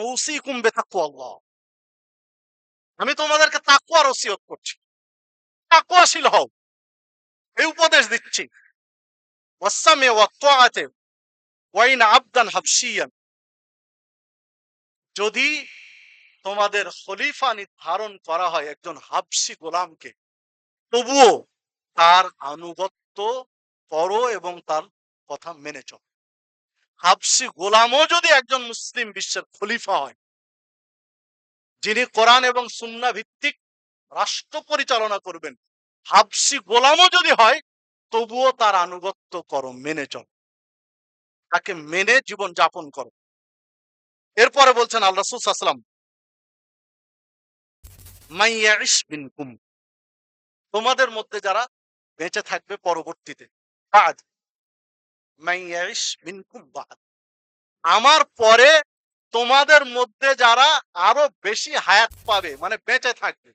উসিকুম বিতাকওয়াল্লাহ আমি তোমাদেরকে তাকওয়ার ওসিয়ত করছি। তাকওয়াশীল হও। এই উপদেশ দিচ্ছি। ওয়াসামি ওয়াত্তাআতে ওয়াইন আবদান হাবশিয়ান। যদি তোমাদের খলিফা নির্ধারণ করা হয় একজন হাবশি গোলামকে, তবুও তার আনুগত্য করো এবং তার কথা মেনে চলো। হাবশি গোলামও যদি একজন মুসলিম বিশ্বের খলিফা হয়, যিনি কোরআন এবং সুন্না ভিত্তিক রাষ্ট্র পরিচালনা করবেন হাবশি গোলামও যদি হয়, তবুও তার আনুগত্য করো, মেনে চলো। তাকে মেনে জীবন যাপন করো। এরপরে বলছেন আল্লাহ বিনকুম তোমাদের মধ্যে যারা বেঁচে থাকবে পরবর্তীতে। বাদ আমার পরে তোমাদের মধ্যে যারা আরও বেশি হায়াত পাবে মানে বেঁচে থাকবে,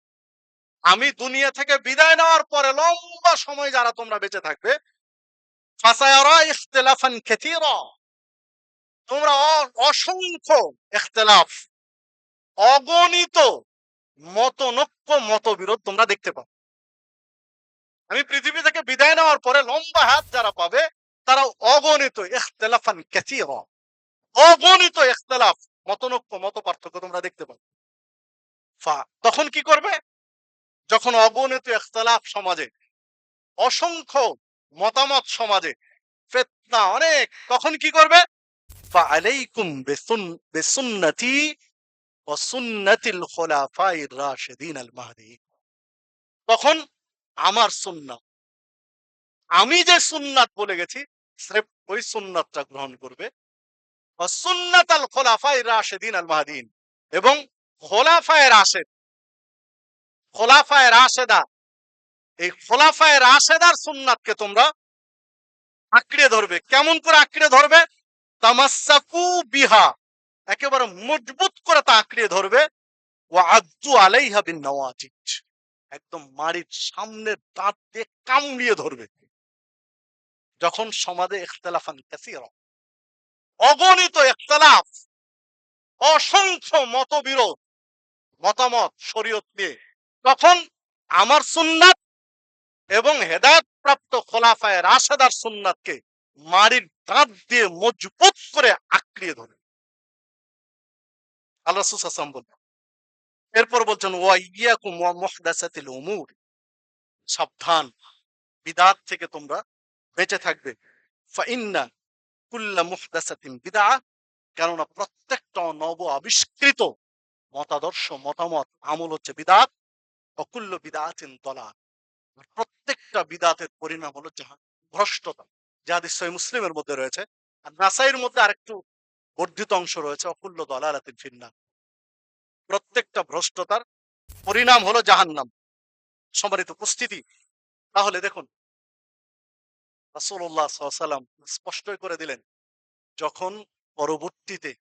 আমি দুনিয়া থেকে বিদায় নেওয়ার পরে লম্বা সময় যারা তোমরা বেঁচে থাকবে তোমরা অসংখ্য ইখতিলাফ, অগণিত মতনৈক্য মতবিরোধ তোমরা দেখতে পাবে। আমি পৃথিবী থেকে বিদায় নেওয়ার পরে লম্বা হাত যারা পাবে তারা অগণিত ইখতিলাফান কাসীরা অগণিত ইখতিলাফ মতনৈক্য মত পার্থক্য তোমরা দেখতে পাবে ফা- তখন কি করবে যখন অগণিত ইখতিলাফ সমাজে অসংখ্য মতামত সমাজে ফেতনা অনেক তখন কি করবে فعليكم بسن بسنتي وسنة الخلفاء الراشدين المهديين তখন আমার সুন্নাত আমি যে সুন্নাত বলে গেছি ওই সুন্নাতটা গ্রহণ করবে। সুন্নাত আল খোলাফাই রাশেদিন আল মাহাদিন এবং খোলাফায় রাশেদ। খোলাফায় রাশেদা, এই খোলাফায় রাশেদার সুন্নাতকে তোমরা আঁকড়ে ধরবে। কেমন করে আঁকড়ে ধরবে? তামাসাকু বিহা, একেবারে মজবুত করে তা আঁকড়ে ধরবে। ও আব্দু আলাইহা বিন নওয়াজিজ, একদম মাড়ির সামনের দাঁত দিয়ে কামড়িয়ে ধরবে। যখন সমাজে ইখতিলাফান কাসীরা, অগণিত ইখতিলাফ, অসংখ্য মতবিরোধ, মতামত, শরীয়ত নিয়ে, তখন আমার সুন্নাত এবং হেদায়ত প্রাপ্ত খোলাফায় রাশেদার সুন্নাতকে মারির দাঁত দিয়ে মজবুত করে আঁকড়িয়ে ধরে। আল্লাহ সুসাম বললেন, এরপর বলছেন, ওয়া ইয়াকুম ওয়া উমুর। সাবধান, বিদাত থেকে তোমরা বেঁচে থাকবে। কেননা প্রত্যেকটা নব আবিষ্কৃত মতাদর্শ, মতামত, আমল হচ্ছে বিদাত অকুল্ল বিদাতিন দলা প্রত্যেকটা বিদাতের পরিণাম হলো জাহান, ভ্রষ্টতা। যা হাদিস মুসলিমের মধ্যে রয়েছে, আর নাসাইয়ের মধ্যে আরেকটু বর্ধিত অংশ রয়েছে অকুল্ল দলালাতিন ফিন্নার। প্রত্যেকটা ভ্রষ্টতার পরিণাম হলো জাহান্নাম। সম্মানিত উপস্থিতি, তাহলে দেখুন রাসূলুল্লাহ সাল্লাম স্পষ্টই করে দিলেন, যখন পরবর্তীতে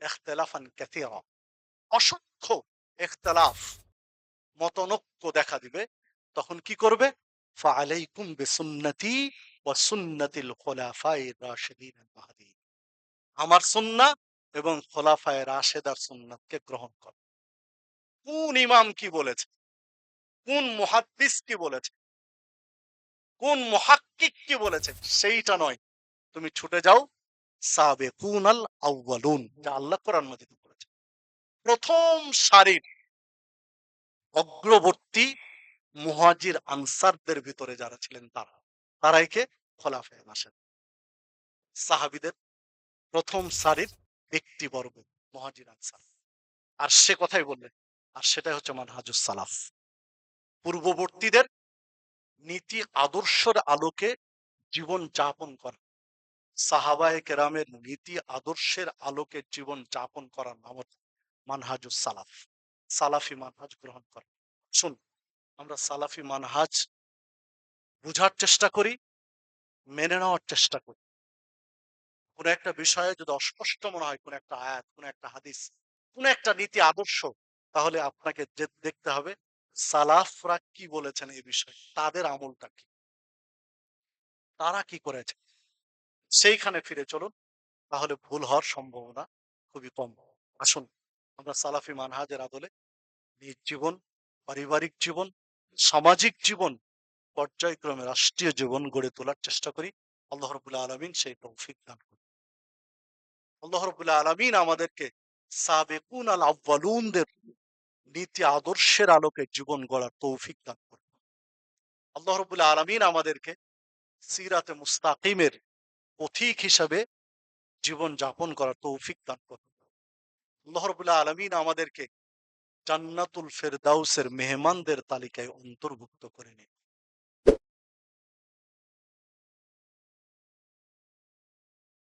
ইখতিলাফান কাসীরা, অসংখ্য ইখতিলাফ, মতনৈক্য দেখা দিবে, তখন কি করবে? ফাআলাইকুম বিসুন্নতি ওয়া সুন্নাতিল খুলাফায়ে রাশিদিন মাহদিয়িন আমার সুন্নাহ এবং খোলাফায়ে রাশেদার সুন্নাতকে গ্রহণ করো। কোন ইমাম কি বলেছে? কোন মুহাদ্দিস কি বলেছে? কোন মুহাক্কিক কি বলেছে? সেইটা নয়। তুমি ছুটে যাও। সাবেকুন আল আউয়ালুন, যা আল্লাহ কোরআন মাজিদে বলেছে। প্রথম সারির অগ্রবর্তী মুহাজির আনসারদের ভিতরে যারা ছিলেন তারা। তারাই কে খোলাফে আসেন সাহাবিদের প্রথম সারির ব্যক্তিবর্গ, মহাজির আনসার। আর সে কথাই বললেন, আর সেটাই হচ্ছে মানহাজুস সালাফ। পূর্ববর্তীদের নীতি আদর্শের আলোকে জীবন যাপন করা। সাহাবায়ে কেরামের নীতি আদর্শের আলোকে জীবন যাপন করার নাম হচ্ছে মানহাজুস সালাফ। সালাফি মানহাজ গ্রহণ করা শুন, আমরা সালাফি মানহাজ বুঝার চেষ্টা করি, মেনে নেওয়ার চেষ্টা করি। কোন একটা বিষয়ে যদি অস্পষ্ট মনে হয়, কোন একটা আয়াত, কোন একটা হাদিস, কোন একটা নীতি আদর্শ, তাহলে আপনাকে দেখতে হবে সালাফরা কি বলেছেন এই বিষয়ে? তাদের আমলটা কি? তারা কি করেছে? সেইখানে ফিরে চলুন, তাহলে ভুল হওয়ার সম্ভাবনা খুবই কম। আসুন, আমরা সালাফি মানহাজের আদলে নিজ জীবন, পারিবারিক জীবন, সামাজিক জীবন, পর্যায়ক্রমে রাষ্ট্রীয় জীবন গড়ে তোলার চেষ্টা করি। আল্লাহ রবুল্লাহ আলমিন সেই তৌফিক দান করি আল্লাহ রবুল্লাহ আলমিন আমাদেরকে সাবেকুন আল আব্বালুনদের নীতি আদর্শের আলোকে জীবন গড়ার তৌফিক দান করুন। আল্লাহ রবুল্লাহ আলমিন আমাদেরকে সিরাতে মুস্তাকিমের পথিক হিসাবে জীবন যাপন করার তৌফিক দান করুন। আল্লাহ রবুল্লাহ আলমিন আমাদেরকে জান্নাতুল ফেরদাউসের মেহমানদের তালিকায় অন্তর্ভুক্ত করে নিন।